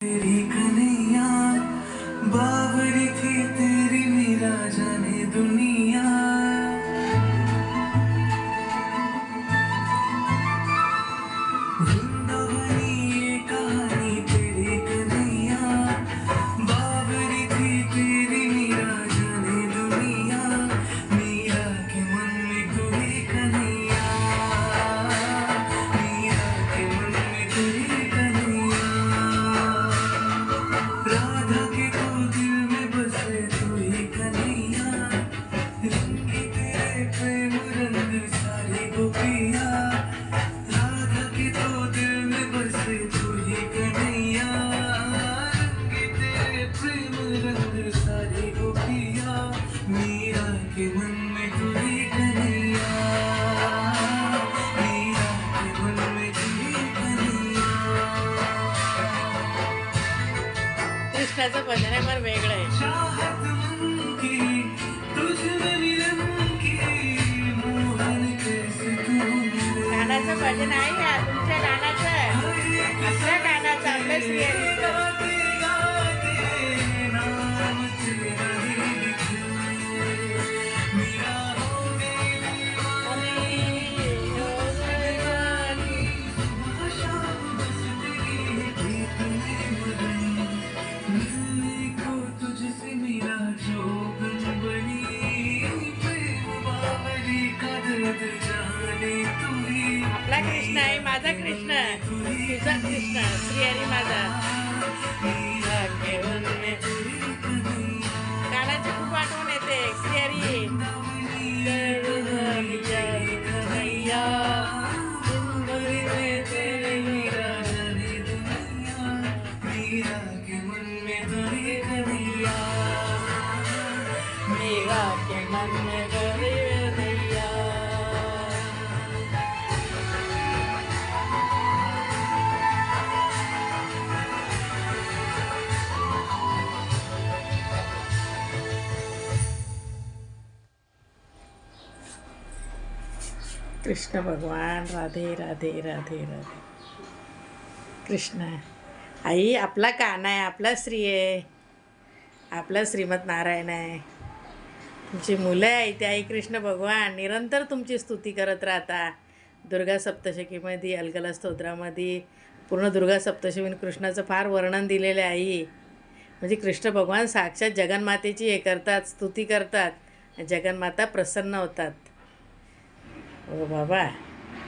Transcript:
तेरी कन्हैया बावरी थी तेरी मेरा जाने दुनिया। कृष्णाचं भजन आहे पण वेगळं आहे. चाहत गाण्याचं भजन आहे तुमच्या गाण्याचं आपल्या गाण्याचं आपल्या आपला कृष्ण आहे माझा कृष्ण तुझा कृष्ण श्रीहरी माझा. कानाची खूप आठवण येते श्रीहरी मेरा के मन में कृष्ण भगवान राधे राधे राधे राधे. कृष्ण. आई आपला काना आहे आपला श्री आहे. आपला श्रीमत नारायण आहे. तुमची मुलं आहे ते आई कृष्ण भगवान. निरंतर तुमची स्तुती करत राहता. दुर्गा सप्तशकीमध्ये अलगला स्तोत्रामध्ये पूर्ण दुर्गा सप्तशमीन कृष्णाचं फार वर्णन दिलेलं आहे आई. म्हणजे कृष्ण भगवान साक्षात जगन्मातेची हे करतात स्तुती करतात. जगन्माता प्रसन्न होतात. 我说拜拜。